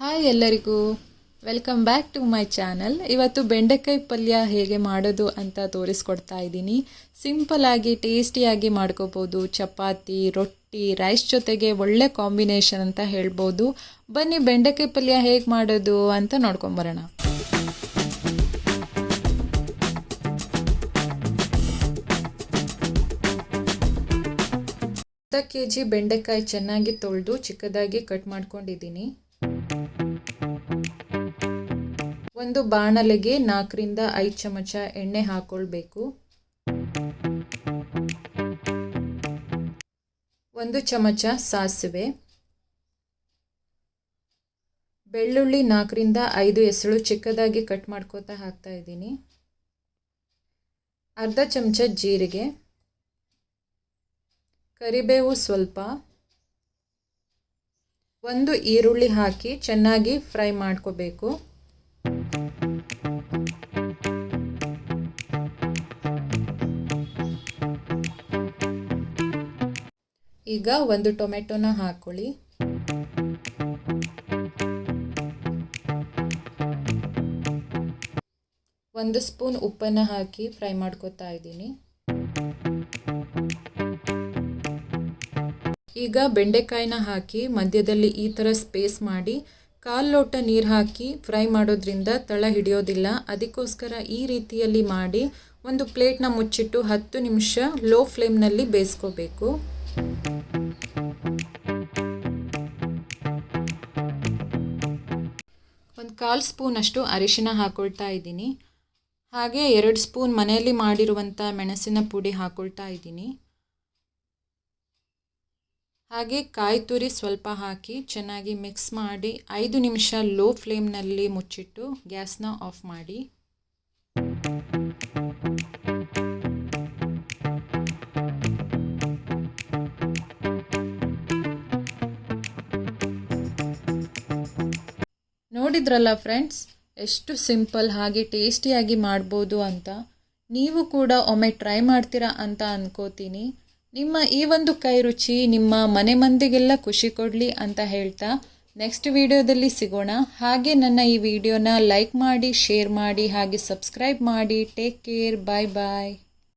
Hi ಎಲ್ಲರಿಗೂ. Welcome back to my channel ಇವತ್ತು ಬೆಂಡೆಕಾಯಿ ಪಲ್ಯ ಹೇಗೆ ಮಾಡೋದು ಅಂತ ತೋರಿಸ್ಕೊಡ್ತಾ ಇದ್ದೀನಿ. ಸಿಂಪಲ್ ಆಗಿ ಟೇಸ್ಟಿಯಾಗಿ ಮಾಡ್ಕೋಬೋದು. ಚಪಾತಿ, ರೊಟ್ಟಿ ರೈಸ್ ಜೊತೆಗೆ ಒಳ್ಳೆ ಕಾಂಬಿನೇಷನ್ ಅಂತ ಹೇಳ್ಬೋದು. ಬನ್ನಿ ಬೆಂಡೆಕಾಯಿ ಪಲ್ಯ ಹೇಗೆ ಮಾಡೋದು ಅಂತ ನೋಡ್ಕೊಂಬರೋಣ ಅರ್ಧ ಕೆ ಜಿ ಬೆಂಡೆಕಾಯಿ ಚೆನ್ನಾಗಿ ತೊಳೆದು ಚಿಕ್ಕದಾಗಿ ಕಟ್ ಮಾಡ್ಕೊಂಡಿದ್ದೀನಿ. ಒಂದು ಬಾಣಲೆಗೆ ನಾಲ್ಕರಿಂದ ಐದು ಚಮಚ ಎಣ್ಣೆ ಹಾಕೊಳ್ಬೇಕು. ಒಂದು ಚಮಚ ಸಾಸಿವೆ. ಬೆಳ್ಳುಳ್ಳಿ ನಾಲ್ಕರಿಂದ ಐದು ಎಸಳು ಚಿಕ್ಕದಾಗಿ ಕಟ್ ಮಾಡ್ಕೋತಾ ಹಾಕ್ತಾ ಇದ್ದೀನಿ. ಅರ್ಧ ಚಮಚ ಜೀರಿಗೆ. ಕರಿಬೇವು ಸ್ವಲ್ಪ. ಒಂದು ಈರುಳ್ಳಿ ಹಾಕಿ ಚೆನ್ನಾಗಿ ಫ್ರೈ ಮಾಡ್ಕೋಬೇಕು. ಈಗ ಒಂದು ಟೊಮೆಟೊನ ಹಾಕೊಳ್ಳಿ. ಒಂದು ಸ್ಪೂನ್ ಉಪ್ಪನ್ನು ಹಾಕಿ ಫ್ರೈ ಮಾಡ್ಕೋತಾ ಇದ್ದೀನಿ. ಈಗ ಬೆಂಡೆಕಾಯಿನ ಹಾಕಿ ಮಧ್ಯದಲ್ಲಿ ಈ ಥರ ಸ್ಪೇಸ್ ಮಾಡಿ ಕಾಲು ಲೋಟ ನೀರು ಹಾಕಿ ಫ್ರೈ ಮಾಡೋದ್ರಿಂದ ತಳ ಹಿಡಿಯೋದಿಲ್ಲ. ಅದಕ್ಕೋಸ್ಕರ ಈ ರೀತಿಯಲ್ಲಿ ಮಾಡಿ ಒಂದು ಪ್ಲೇಟ್ನ ಮುಚ್ಚಿಟ್ಟು ಹತ್ತು ನಿಮಿಷ ಲೋ ಫ್ಲೇಮ್ನಲ್ಲಿ ಬೇಯಿಸ್ಕೋಬೇಕು. ಒಂದು ಕಾಲು ಸ್ಪೂನಷ್ಟು ಅರಿಶಿನ ಹಾಕೊಳ್ತಾ ಇದ್ದೀನಿ. ಹಾಗೆ ಎರಡು ಸ್ಪೂನ್ ಮನೆಯಲ್ಲಿ ಮಾಡಿರುವಂಥ ಮೆಣಸಿನ ಪುಡಿ ಹಾಕೊಳ್ತಾ ಇದ್ದೀನಿ. ಹಾಗೆ ಕಾಯಿ ತುರಿ ಸ್ವಲ್ಪ ಹಾಕಿ ಚೆನ್ನಾಗಿ ಮಿಕ್ಸ್ ಮಾಡಿ ಐದು ನಿಮಿಷ ಲೋ ಫ್ಲೇಮ್ನಲ್ಲಿ ಮುಚ್ಚಿಟ್ಟು ಗ್ಯಾಸ್ನ ಆಫ್ ಮಾಡಿ. ನೋಡಿದ್ರಲ್ಲ ಫ್ರೆಂಡ್ಸ್ ಎಷ್ಟು ಸಿಂಪಲ್ ಹಾಗೆ ಟೇಸ್ಟಿಯಾಗಿ ಮಾಡ್ಬೋದು ಅಂತ? ನೀವು ಕೂಡ ಒಮ್ಮೆ ಟ್ರೈ ಮಾಡ್ತೀರಾ ಅಂತ ಅನ್ಕೋತೀನಿ. ನಿಮ್ಮ ಈ ಒಂದು ಕೈ ರುಚಿ ನಿಮ್ಮ ಮನೆ ಮಂದಿಗೆಲ್ಲ ಖುಷಿ ಕೊಡಲಿ ಅಂತ ಹೇಳ್ತಾ ನೆಕ್ಸ್ಟ್ ವಿಡಿಯೋದಲ್ಲಿ ಸಿಗೋಣ. ಹಾಗೆ ನನ್ನ ಈ ವಿಡಿಯೋನ ಲೈಕ್ ಮಾಡಿ ಶೇರ್ ಮಾಡಿ, ಹಾಗೆ ಸಬ್ಸ್ಕ್ರೈಬ್ ಮಾಡಿ. ಟೇಕ್ ಕೇರ್ ಬಾಯ್ ಬಾಯ್